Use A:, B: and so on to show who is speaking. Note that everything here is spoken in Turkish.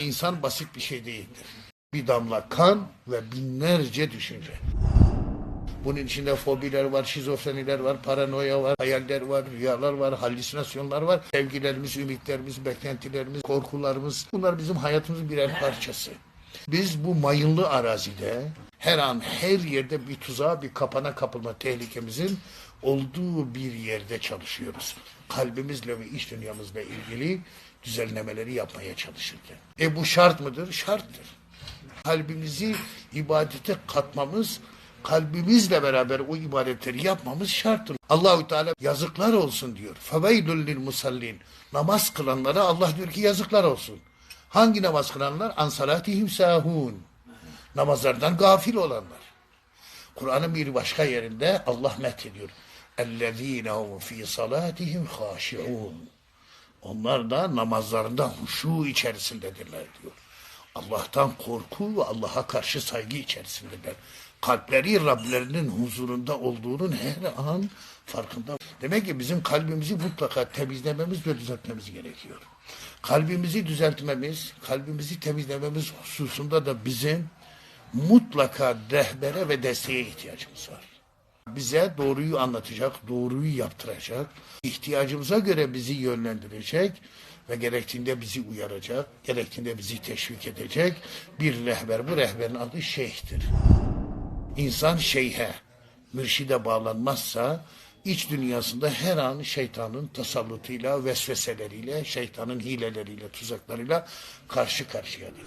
A: İnsan basit bir şey değildir. Bir damla kan ve binlerce düşünce. Bunun içinde fobiler var, şizofreniler var, paranoya var, hayaller var, rüyalar var, halüsinasyonlar var. Sevgilerimiz, ümitlerimiz, beklentilerimiz, korkularımız bunlar bizim hayatımızın birer parçası. Biz bu mayınlı arazide her an her yerde bir tuzağa, bir kapana kapılma tehlikemizin olduğu bir yerde çalışıyoruz. Kalbimizle ve iç dünyamızla ilgili düzenlemeleri yapmaya çalışırken. E bu şart mıdır? Şarttır kalbimizi ibadete katmamız, kalbimizle beraber o ibadetleri yapmamız şarttır. Allahü Teala yazıklar olsun diyor. Feveylül lil musallin. Namaz kılanlara Allah diyor ki yazıklar olsun. Hangi namaz kılanlar? An salatihim sahun. Namazlardan gafil olanlar. Kur'an'ın bir başka yerinde Allah methediyor. اَلَّذ۪ينَ هُمْ ف۪ي صَلَاتِهِمْ خَاشِعُونَ Onlar da namazlarında huşu içerisindedirler diyor. Allah'tan korku ve Allah'a karşı saygı içerisindeler. Kalpleri Rablerinin huzurunda olduğunun her an farkında. Demek ki bizim kalbimizi mutlaka temizlememiz ve düzeltmemiz gerekiyor. Kalbimizi düzeltmemiz, kalbimizi temizlememiz hususunda da bizim mutlaka rehbere ve desteğe ihtiyacımız var bize doğruyu anlatacak, doğruyu yaptıracak, ihtiyacımıza göre bizi yönlendirecek ve gerektiğinde bizi uyaracak, gerektiğinde bizi teşvik edecek bir rehber. Bu rehberin adı şeyhtir. İnsan şeyhe, mürşide bağlanmazsa iç dünyasında her an şeytanın tasallutuyla, vesveseleriyle, şeytanın hileleriyle, tuzaklarıyla karşı karşıyadır.